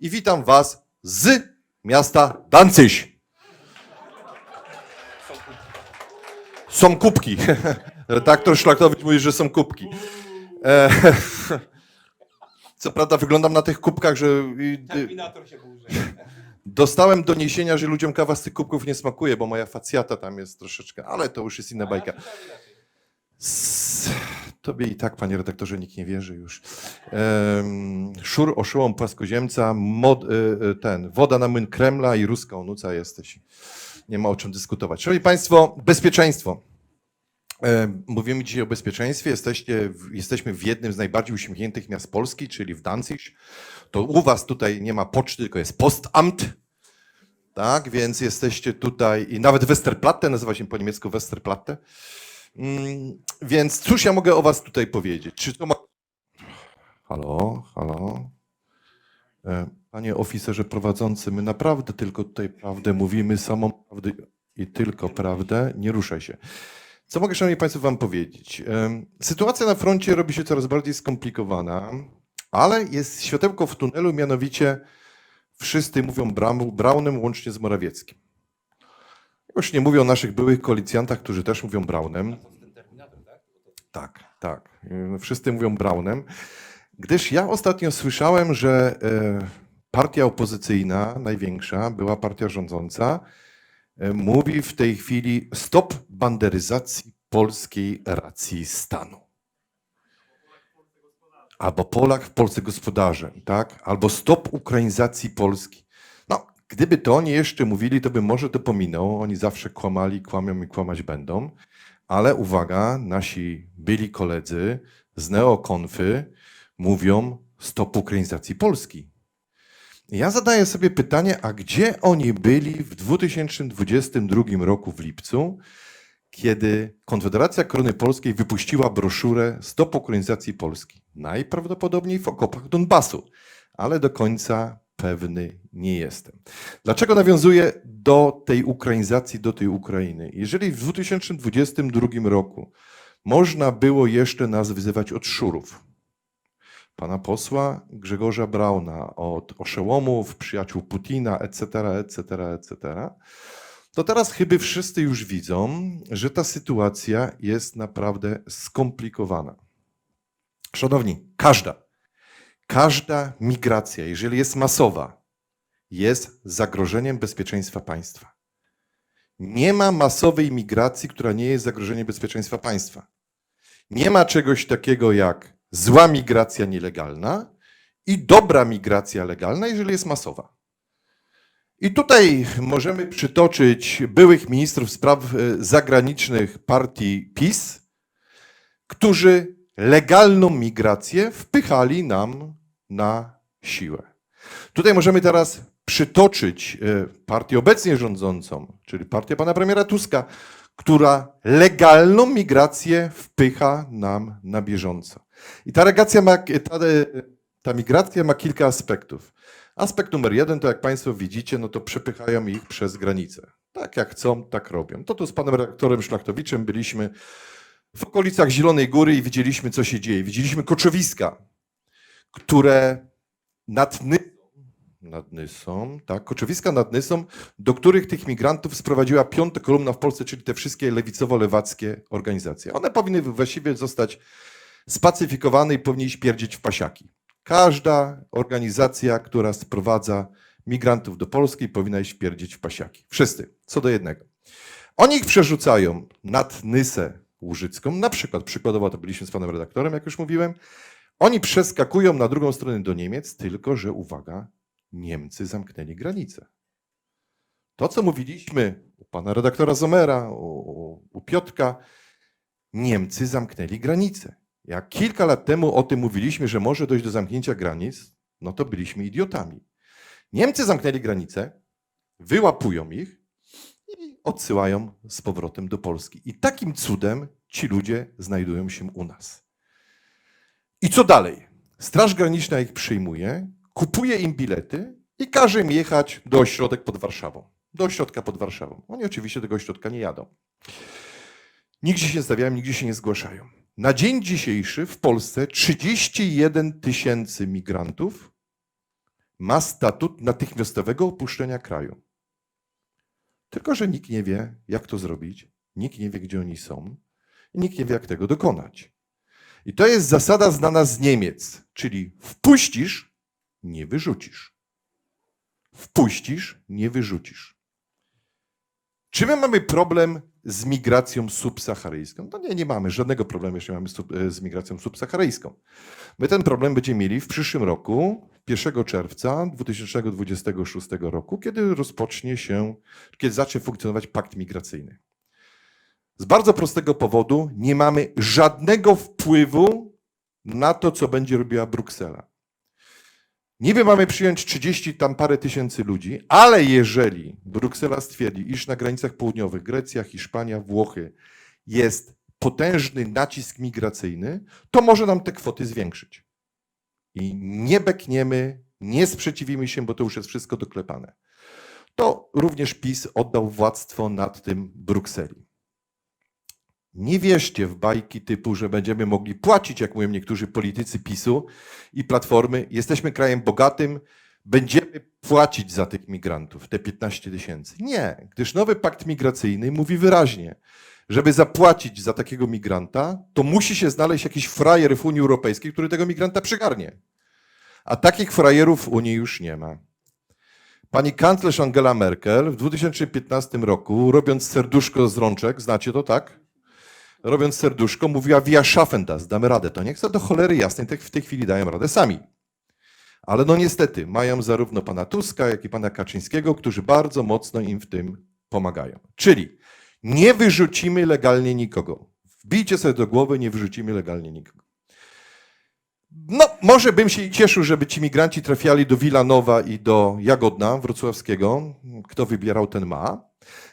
i witam Was z miasta Dancyś. Są kubki. Redaktor Szlachtowicz mówi, że są kubki. E, co prawda wyglądam na tych kubkach, że Terminator się burzy. dostałem doniesienia, że ludziom kawa z tych kubków nie smakuje, bo moja facjata tam jest troszeczkę, ale to już jest inna bajka. S- Tobie i tak, panie redaktorze, nikt nie wierzy już. Szur, oszołom płaskoziemca, mod, y, y, ten, woda na młyn Kremla i ruska onuca jesteś. Nie ma o czym dyskutować. Szanowni Państwo, bezpieczeństwo. Mówimy dzisiaj o bezpieczeństwie. Jesteście, jesteśmy w jednym z najbardziej uśmiechniętych miast Polski, czyli w Danzig. To u was tutaj nie ma poczty, tylko jest postamt. Tak, więc jesteście tutaj i nawet Westerplatte, nazywa się po niemiecku Westerplatte. Mm, Więc cóż ja mogę o was tutaj powiedzieć? Czy to ma... Halo, halo? E, Panie oficerze prowadzący, my naprawdę tylko tutaj prawdę mówimy, samą prawdę i tylko prawdę. Nie ruszaj się. Co mogę, Szanowni Państwo, Wam powiedzieć? Em, Sytuacja na froncie robi się coraz bardziej skomplikowana, ale jest światełko w tunelu, mianowicie wszyscy mówią Braunem łącznie z Morawieckim. Już nie mówię o naszych byłych koalicjantach, którzy też mówią Braunem. Tak? Tak, Wszyscy mówią Braunem. Gdyż ja ostatnio słyszałem, że e, partia opozycyjna, największa, była partia rządząca, e, mówi w tej chwili stop banderyzacji polskiej racji stanu. Albo Polak w Polsce gospodarzem, tak? Albo stop ukrainizacji Polski. Gdyby to oni jeszcze mówili, to by może to pominął. Oni zawsze kłamali, kłamią i kłamać będą. Ale uwaga, nasi byli koledzy z neokonfy mówią stop ukrainizacji Polski. Ja zadaję sobie pytanie, a gdzie oni byli w 2022 roku w lipcu, kiedy Konfederacja Korony Polskiej wypuściła broszurę Stop ukrainizacji Polski? Najprawdopodobniej w okopach Donbasu, ale do końca pewny nie jestem. Dlaczego nawiązuję do tej ukrainizacji, do tej Ukrainy? Jeżeli w 2022 roku można było jeszcze nas wyzywać od szurów, pana posła Grzegorza Brauna, od oszołomów, przyjaciół Putina, etc., etc., etc., to teraz chyba wszyscy już widzą, że ta sytuacja jest naprawdę skomplikowana. Szanowni, każda, każda migracja, jeżeli jest masowa, jest zagrożeniem bezpieczeństwa państwa. Nie ma masowej migracji, która nie jest zagrożeniem bezpieczeństwa państwa. Nie ma czegoś takiego jak zła migracja nielegalna i dobra migracja legalna, jeżeli jest masowa. I tutaj możemy przytoczyć byłych ministrów spraw e, zagranicznych partii PiS, którzy legalną migrację wpychali nam na siłę. Tutaj możemy teraz przytoczyć e, partię obecnie rządzącą, czyli partię pana premiera Tuska, która legalną migrację wpycha nam na bieżąco. I ta, regacja ma, ta, e, ta migracja ma kilka aspektów. Aspekt numer jeden to, jak Państwo widzicie, no to przepychają ich przez granicę. Tak jak chcą, tak robią. To tu z panem redaktorem Szlachtowiczem byliśmy w okolicach Zielonej Góry i widzieliśmy, co się dzieje. Widzieliśmy koczowiska, które nad Nysą, nad Nysą, tak, koczowiska nad Nysą, do których tych migrantów sprowadziła piąta kolumna w Polsce, czyli te wszystkie lewicowo-lewackie organizacje. One powinny właściwie zostać spacyfikowane i powinni śpierdzić w pasiaki. Każda organizacja, która sprowadza migrantów do Polski, powinna śpierdzić w pasiaki. Wszyscy, co do jednego. Oni ich przerzucają nad Nysę Łużycką, na przykład, przykładowo to byliśmy z panem redaktorem, jak już mówiłem. Oni przeskakują na drugą stronę do Niemiec, tylko że uwaga, Niemcy zamknęli granicę. To, co mówiliśmy u pana redaktora Zomera, u, u Piotka, Niemcy zamknęli granicę. Jak kilka lat temu o tym mówiliśmy, że może dojść do zamknięcia granic, no to byliśmy idiotami. Niemcy zamknęli granicę, wyłapują ich i odsyłają z powrotem do Polski. I takim cudem ci ludzie znajdują się u nas. I co dalej? Straż Graniczna ich przyjmuje, kupuje im bilety i każe im jechać do ośrodek pod Warszawą. Do ośrodka pod Warszawą. Oni oczywiście tego ośrodka nie jadą. Nigdzie się nie stawiają, nigdzie się nie zgłaszają. Na dzień dzisiejszy w Polsce 31 tysięcy migrantów ma statut natychmiastowego opuszczenia kraju. Tylko, że nikt nie wie, jak to zrobić, nikt nie wie, gdzie oni są i nikt nie wie, jak tego dokonać. I to jest zasada znana z Niemiec, czyli wpuścisz, nie wyrzucisz. Wpuścisz, nie wyrzucisz. Czy my mamy problem z migracją subsaharyjską? No nie, nie mamy żadnego problemu, jeśli mamy e, z migracją subsaharyjską. My ten problem będziemy mieli w przyszłym roku, 1 czerwca 2026 roku, kiedy rozpocznie się, kiedy zacznie funkcjonować pakt migracyjny. Z bardzo prostego powodu nie mamy żadnego wpływu na to, co będzie robiła Bruksela. Niby mamy przyjąć 30 tam parę tysięcy ludzi, ale jeżeli Bruksela stwierdzi, iż na granicach południowych Grecja, Hiszpania, Włochy jest potężny nacisk migracyjny, to może nam te kwoty zwiększyć. I nie bekniemy, nie sprzeciwimy się, bo to już jest wszystko doklepane. To również PiS oddał władztwo nad tym Brukseli. Nie wierzcie w bajki typu, że będziemy mogli płacić, jak mówią niektórzy politycy PiSu i Platformy. Jesteśmy krajem bogatym, będziemy płacić za tych migrantów, te 15 tysięcy. Nie, gdyż nowy pakt migracyjny mówi wyraźnie, żeby zapłacić za takiego migranta, to musi się znaleźć jakiś frajer w Unii Europejskiej, który tego migranta przygarnie. A takich frajerów w Unii już nie ma. Pani kanclerz Angela Merkel w 2015 roku, robiąc serduszko z rączek, znacie to, tak? Robiąc serduszko, mówiła via schaffen das, damy radę. To niech za do cholery jasnej tak w tej chwili dają radę sami. Ale no niestety, mają zarówno pana Tuska, jak i pana Kaczyńskiego, którzy bardzo mocno im w tym pomagają. Czyli nie wyrzucimy legalnie nikogo. Wbijcie sobie do głowy, nie wyrzucimy legalnie nikogo. No, może bym się cieszył, żeby ci migranci trafiali do Wilanowa i do Jagodna Wrocławskiego. Kto wybierał, ten ma.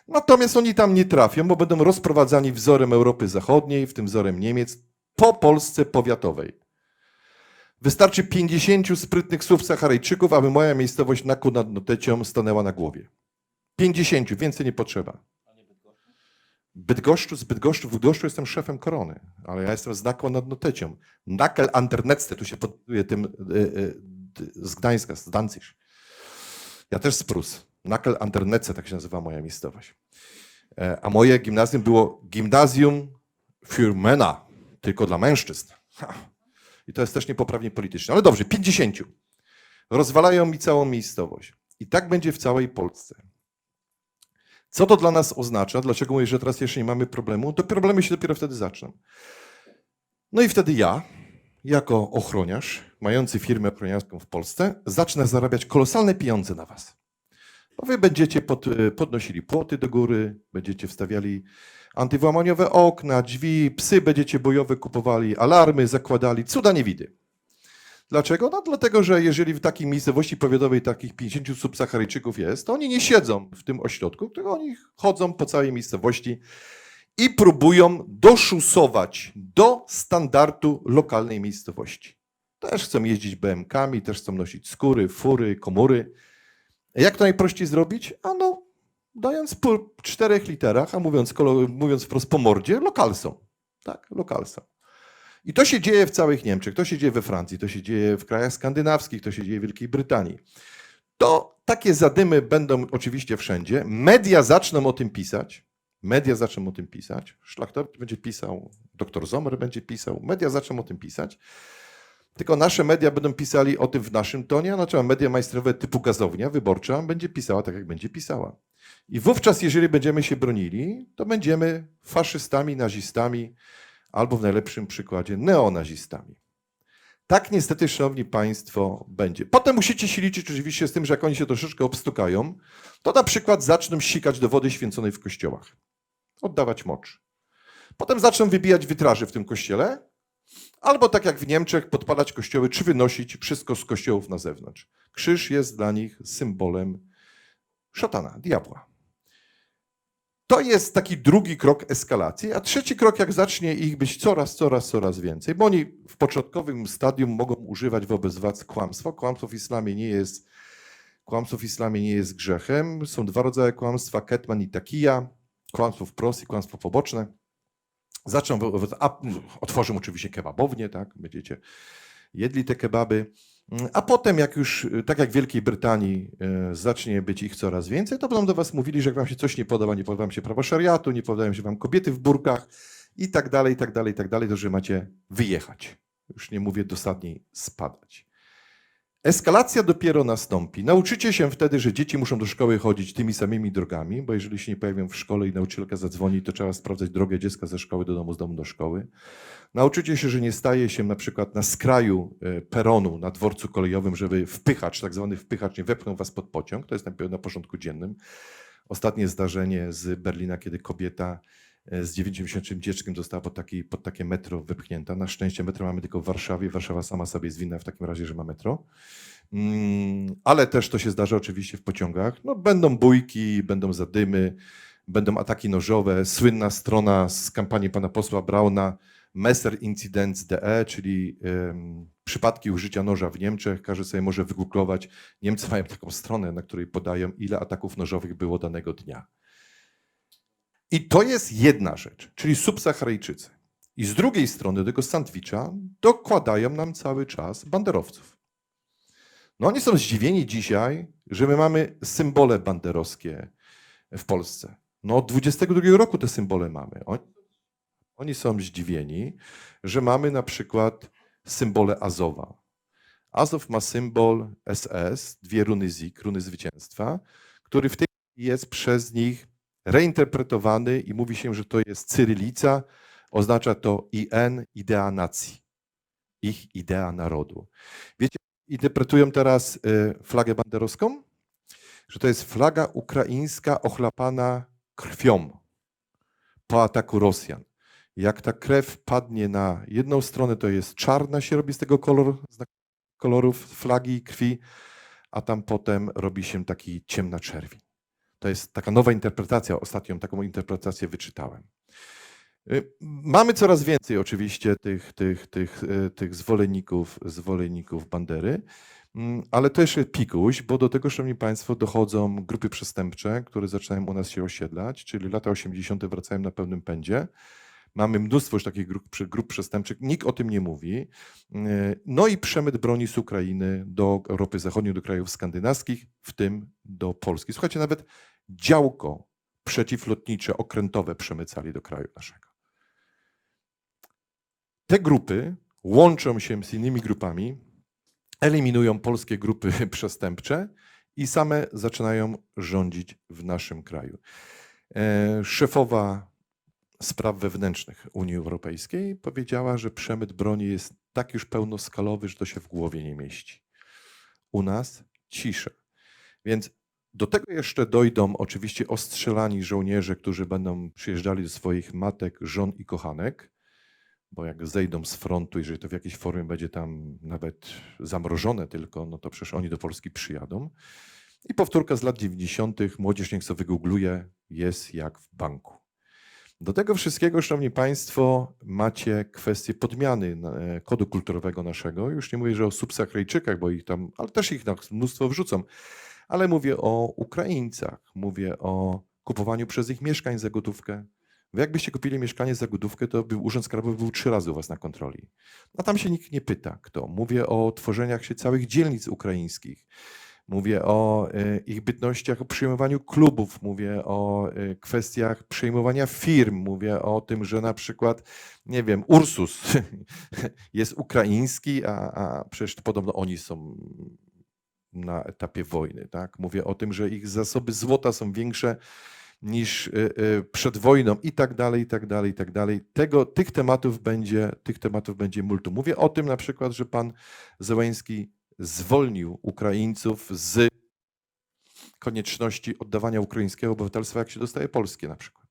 Natomiast oni tam nie trafią, bo będą rozprowadzani wzorem Europy Zachodniej, w tym wzorem Niemiec, po Polsce powiatowej. Wystarczy 50 sprytnych słów Saharyjczyków, aby moja miejscowość Naku nad Notecią stanęła na głowie. 50, więcej nie potrzeba. Bydgoszczu, z Bydgoszczu, w Bydgoszczu jestem szefem korony, ale ja jestem z Naku nad Notecią. Nakel Anternetste, tu się podpisuje tym y, y, z Gdańska, z Danzig. Ja też z Prus. Nakel Anternetce, tak się nazywa moja miejscowość. E, A moje gimnazjum było Gimnazjum für tylko dla mężczyzn. Ha. I to jest też niepoprawnie politycznie. Ale dobrze, 50. Rozwalają mi całą miejscowość. I tak będzie w całej Polsce. Co to dla nas oznacza? Dlaczego mówię, że teraz jeszcze nie mamy problemu? To problemy się dopiero wtedy zaczną. No i wtedy ja, jako ochroniarz, mający firmę ochroniarską w Polsce, zacznę zarabiać kolosalne pieniądze na was. Bo wy będziecie pod, podnosili płoty do góry, będziecie wstawiali antywłamaniowe okna, drzwi, psy będziecie bojowe kupowali, alarmy zakładali, cuda nie widy. Dlaczego? No dlatego, że jeżeli w takiej miejscowości powiatowej takich 50 subsaharyjczyków jest, to oni nie siedzą w tym ośrodku, tylko oni chodzą po całej miejscowości i próbują doszusować do standardu lokalnej miejscowości. Też chcą jeździć BMKami, też chcą nosić skóry, fury, komury. Jak to najprościej zrobić? Ano, dając po czterech literach, a mówiąc, mówiąc wprost po mordzie, lokalsą. Tak, lokalsą. I to się dzieje w całych Niemczech, to się dzieje we Francji, to się dzieje w krajach skandynawskich, to się dzieje w Wielkiej Brytanii. To takie zadymy będą oczywiście wszędzie. Media zaczną o tym pisać. Media zaczną o tym pisać. Szlachtor będzie pisał, doktor Zomer będzie pisał. Media zaczną o tym pisać. Tylko nasze media będą pisali o tym w naszym tonie, a znaczy media majstrowe typu gazownia wyborcza będzie pisała tak, jak będzie pisała. I wówczas, jeżeli będziemy się bronili, to będziemy faszystami, nazistami, albo w najlepszym przykładzie neonazistami. Tak niestety, szanowni państwo, będzie. Potem musicie się liczyć oczywiście z tym, że jak oni się troszeczkę obstukają, to na przykład zaczną sikać do wody święconej w kościołach. Oddawać mocz. Potem zaczną wybijać witraże w tym kościele, albo tak jak w Niemczech, podpalać kościoły, czy wynosić wszystko z kościołów na zewnątrz. Krzyż jest dla nich symbolem szatana, diabła. To jest taki drugi krok eskalacji, a trzeci krok, jak zacznie ich być coraz, coraz, coraz więcej, bo oni w początkowym stadium mogą używać wobec was kłamstwa. Kłamstwo w islamie nie jest, kłamstwo w islamie nie jest grzechem. Są dwa rodzaje kłamstwa, ketman i takija. Kłamstwo wprost i kłamstwo poboczne. Zaczną, otworzą oczywiście kebabownię, tak, będziecie jedli te kebaby. Mm, A potem, jak już, y, tak jak w Wielkiej Brytanii, y, zacznie być ich coraz więcej, to będą do was mówili, że jak wam się coś nie podoba, nie podoba się prawo szariatu, nie podobają się wam kobiety w burkach i tak dalej, i tak dalej, i tak dalej, to że macie wyjechać. Już nie mówię dosadniej spadać. Eskalacja dopiero nastąpi. Nauczycie się wtedy, że dzieci muszą do szkoły chodzić tymi samymi drogami, bo jeżeli się nie pojawią w szkole i nauczycielka zadzwoni, to trzeba sprawdzać drogę dziecka ze szkoły do domu, z domu do szkoły. Nauczycie się, że nie staje się na przykład na skraju e, peronu na dworcu kolejowym, żeby wpychacz, tak zwany wpychacz, nie wepchnął was pod pociąg. To jest na, porządku dziennym. Ostatnie zdarzenie z Berlina, kiedy kobieta z 90 dzieckiem została pod, taki, pod takie metro wypchnięta. Na szczęście metro mamy tylko w Warszawie. Warszawa sama sobie jest winna w takim razie, że ma metro. Mm, ale też to się zdarza oczywiście w pociągach. No, będą bójki, będą zadymy, będą ataki nożowe. Słynna strona z kampanii pana posła Brauna, Messerincidents.de, czyli em, przypadki użycia noża w Niemczech. Każdy sobie może wygooglować. Niemcy mają taką stronę, na której podają, ile ataków nożowych było danego dnia. I to jest jedna rzecz, czyli subsaharyjczycy. I z drugiej strony tego sandwicza dokładają nam cały czas banderowców. No oni są zdziwieni dzisiaj, że my mamy symbole banderowskie w Polsce. No od 22 roku te symbole mamy. Oni, oni są zdziwieni, że mamy na przykład symbole Azowa. Azow ma symbol SS, dwie runy Zik, runy zwycięstwa, który w tej chwili jest przez nich reinterpretowany i mówi się, że to jest cyrylica, oznacza to IN, idea nacji, ich idea narodu. Wiecie, interpretują teraz y, flagę banderowską? Że to jest flaga ukraińska ochlapana krwią po ataku Rosjan. Jak ta krew padnie na jedną stronę, to jest czarna się robi z tego kolor, znak kolorów flagi i krwi, a tam potem robi się taki ciemna czerwień. To jest taka nowa interpretacja. Ostatnią taką interpretację wyczytałem. Y, Mamy coraz więcej oczywiście tych, tych, tych, y, tych zwolenników, zwolenników Bandery, Mm, ale to jeszcze pikuś, bo do tego, Szanowni Państwo, dochodzą grupy przestępcze, które zaczynają u nas się osiedlać, czyli lata 80. wracają na pełnym pędzie. Mamy mnóstwo już takich grup, grup przestępczych, nikt o tym nie mówi. Y, No i przemyt broni z Ukrainy do Europy Zachodniej, do krajów skandynawskich, w tym do Polski. Słuchajcie, nawet działko przeciwlotnicze, okrętowe przemycali do kraju naszego. Te grupy łączą się z innymi grupami, eliminują polskie grupy przestępcze i same zaczynają rządzić w naszym kraju. E, Szefowa spraw wewnętrznych Unii Europejskiej powiedziała, że przemyt broni jest tak już pełnoskalowy, że to się w głowie nie mieści. U nas cisza. Więc do tego jeszcze dojdą oczywiście ostrzelani żołnierze, którzy będą przyjeżdżali do swoich matek, żon i kochanek, bo jak zejdą z frontu, jeżeli to w jakiejś formie będzie tam nawet zamrożone tylko, no to przecież oni do Polski przyjadą. I powtórka z lat 90. Młodzież niech sobie wygoogluje, jest jak w banku. Do tego wszystkiego, Szanowni Państwo, macie kwestię podmiany e, kodu kulturowego naszego. Już nie mówię, że o subsaharyjczykach, bo ich tam, ale też ich mnóstwo wrzucą. Ale mówię o Ukraińcach, mówię o kupowaniu przez nich mieszkań za gotówkę. Wy jakbyście kupili mieszkanie za gotówkę, to był Urząd Skarbowy był trzy razy u was na kontroli. A tam się nikt nie pyta, kto. Mówię o tworzeniach się całych dzielnic ukraińskich. Mówię o e, ich bytnościach, o przyjmowaniu klubów, mówię o e, kwestiach przejmowania firm, mówię o tym, że na przykład, nie wiem, Ursus jest ukraiński, a, a przecież podobno oni są na etapie wojny. Tak? Mówię o tym, że ich zasoby złota są większe niż y, przed wojną i tak dalej, i tak dalej, i tak dalej. Tego, tych, tematów będzie, tych tematów będzie multum. Mówię o tym na przykład, że pan Zełęński zwolnił Ukraińców z konieczności oddawania ukraińskiego obywatelstwa, jak się dostaje polskie na przykład.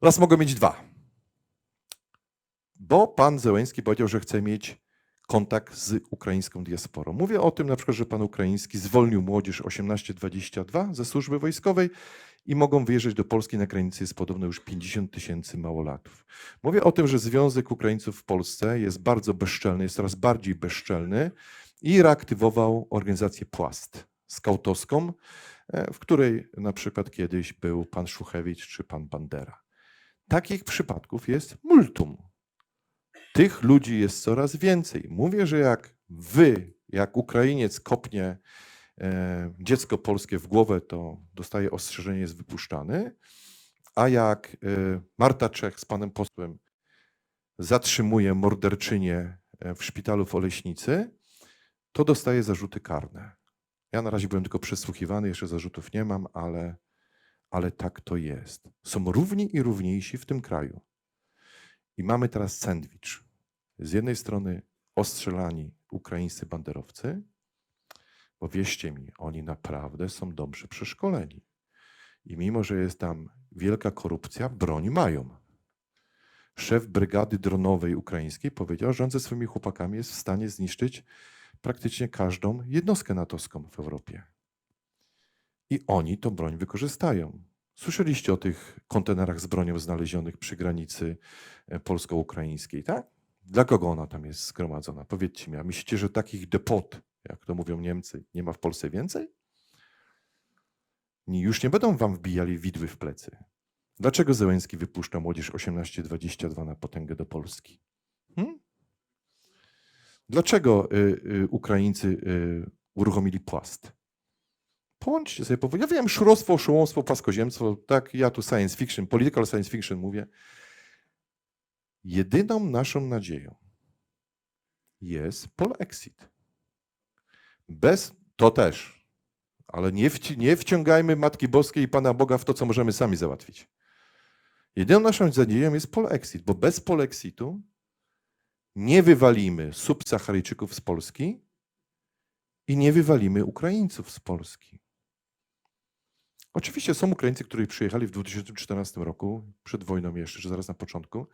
Teraz mogą mieć dwa. Bo pan Zełęński powiedział, że chce mieć kontakt z ukraińską diasporą. Mówię o tym na przykład, że pan ukraiński zwolnił młodzież 18-22 ze służby wojskowej i mogą wyjeżdżać do Polski. Na granicy jest podobno już 50 tysięcy małolatów. Mówię o tym, że Związek Ukraińców w Polsce jest bardzo bezczelny, jest coraz bardziej bezczelny i reaktywował organizację Płast skautowską, e, w której na przykład kiedyś był pan Szuchewicz czy pan Bandera. Takich przypadków jest multum. Tych ludzi jest coraz więcej. Mówię, że jak wy Jak Ukrainiec kopnie e, dziecko polskie w głowę, to dostaje ostrzeżenie, jest wypuszczany. A jak e, Marta Czech z panem posłem zatrzymuje morderczynię w szpitalu w Oleśnicy, to dostaje zarzuty karne. Ja na razie byłem tylko przesłuchiwany, jeszcze zarzutów nie mam, ale, ale tak to jest. Są równi i równiejsi w tym kraju. I mamy teraz sandwich. Z jednej strony ostrzelani ukraińscy banderowcy, bo wierzcie mi, oni naprawdę są dobrze przeszkoleni. I mimo, że jest tam wielka korupcja, broń mają. Szef brygady dronowej ukraińskiej powiedział, że on ze swoimi chłopakami jest w stanie zniszczyć praktycznie każdą jednostkę natowską w Europie. I oni tą broń wykorzystają. Słyszeliście o tych kontenerach z bronią znalezionych przy granicy e, polsko-ukraińskiej, tak? Dla kogo ona tam jest zgromadzona? Powiedzcie mi, a myślicie, że takich depot, jak to mówią Niemcy, nie ma w Polsce więcej? Już nie będą wam wbijali widły w plecy. Dlaczego Zełenski wypuszcza młodzież 18-22 na potęgę do Polski? Dlaczego y, y, Ukraińcy y, uruchomili płast? Połączcie sobie, powo- ja wiem, szurostwo, oszołomstwo, płaskoziemstwo, tak, ja tu science fiction, political science fiction mówię. Jedyną naszą nadzieją jest polexit. Bez, to też, ale nie, wci, nie wciągajmy Matki Boskiej i Pana Boga w to, co możemy sami załatwić. Jedyną naszą nadzieją jest polexit, bo bez polexitu nie wywalimy subsaharyjczyków z Polski i nie wywalimy Ukraińców z Polski. Oczywiście są Ukraińcy, którzy przyjechali w 2014 roku, przed wojną jeszcze, czy zaraz na początku,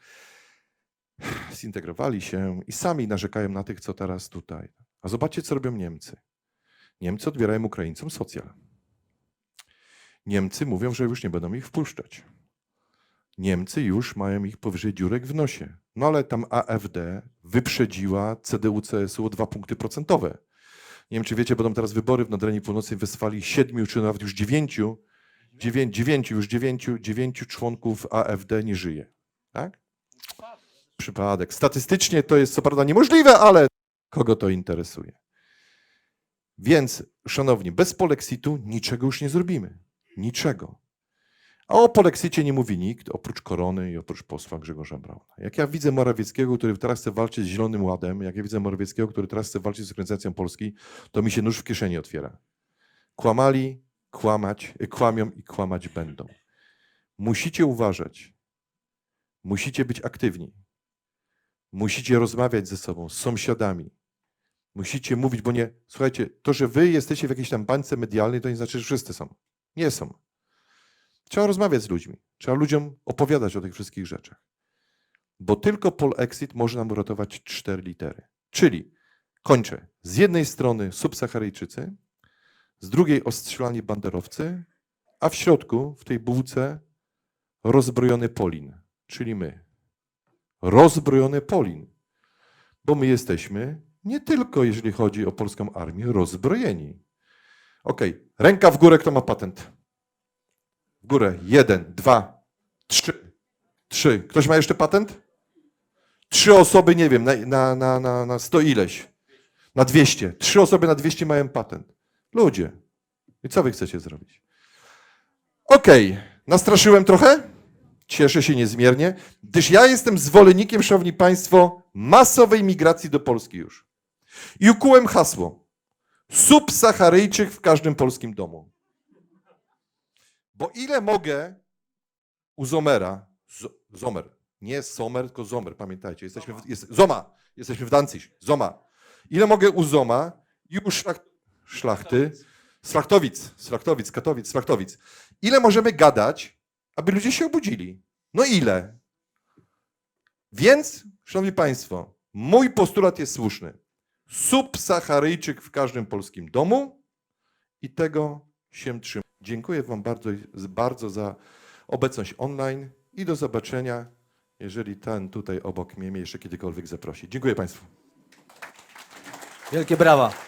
zintegrowali się i sami narzekają na tych, co teraz tutaj. A zobaczcie, co robią Niemcy. Niemcy odbierają Ukraińcom socjal. Niemcy mówią, że już nie będą ich wpuszczać. Niemcy już mają ich powyżej dziurek w nosie. No ale tam AfD wyprzedziła CDU-CSU o dwa punkty procentowe. Nie wiem, czy wiecie, będą teraz wybory w Nadrenii Północnej Westfalii. Siedmiu, czy nawet już dziewięciu, dziewię, dziewięciu, już dziewięciu, dziewięciu członków AfD nie żyje. Tak? Przypadek. Statystycznie to jest co prawda niemożliwe, ale kogo to interesuje? Więc, szanowni, bez polexitu niczego już nie zrobimy. Niczego. A o polexicie nie mówi nikt, oprócz Korony i oprócz posła Grzegorza Brauna. Jak ja widzę Morawieckiego, który teraz chce walczyć z Zielonym Ładem, jak ja widzę Morawieckiego, który teraz chce walczyć z organizacją Polski, to mi się nóż w kieszeni otwiera. Kłamali, kłamać, y, kłamią i kłamać będą. Musicie uważać. Musicie być aktywni. Musicie rozmawiać ze sobą, z sąsiadami. Musicie mówić, bo nie. Słuchajcie, to, że wy jesteście w jakiejś tam bańce medialnej, to nie znaczy, że wszyscy są. Nie są. Trzeba rozmawiać z ludźmi. Trzeba ludziom opowiadać o tych wszystkich rzeczach. Bo tylko polexit może nam uratować cztery litery. Czyli, kończę, z jednej strony subsaharyjczycy, z drugiej ostrzelani banderowcy, a w środku, w tej bułce, rozbrojony Polin, czyli my. Rozbrojony Polin. Bo my jesteśmy nie tylko, jeżeli chodzi o polską armię, rozbrojeni. Okej, ręka w górę, kto ma patent? Górę. Jeden, dwa, trzy. Trzy. Ktoś ma jeszcze patent? Trzy osoby, nie wiem, na, na, na, na, na sto ileś. Na dwieście. Trzy osoby na dwieście mają patent. Ludzie. I co wy chcecie zrobić? Okej, nastraszyłem trochę? Cieszę się niezmiernie, gdyż ja jestem zwolennikiem, szanowni państwo, masowej migracji do Polski już. I ukułem hasło. Subsaharyjczyk w każdym polskim domu. Bo ile mogę u Zomera, Z- Zomer, nie Somer, tylko Zomer, pamiętajcie, jesteśmy w, jest, Zoma, jesteśmy w Danzig, Zoma. Ile mogę u Zoma i u szlach, szlachty, Szlachtowic, Szlachtowic, Katowic, Szlachtowic. Ile możemy gadać, aby ludzie się obudzili? No ile? Więc, szanowni państwo, mój postulat jest słuszny. Subsaharyjczyk w każdym polskim domu i tego się trzymam. Dziękuję Wam bardzo, bardzo za obecność online i do zobaczenia, jeżeli ten tutaj obok mnie jeszcze kiedykolwiek zaprosi. Dziękuję Państwu. Wielkie brawa.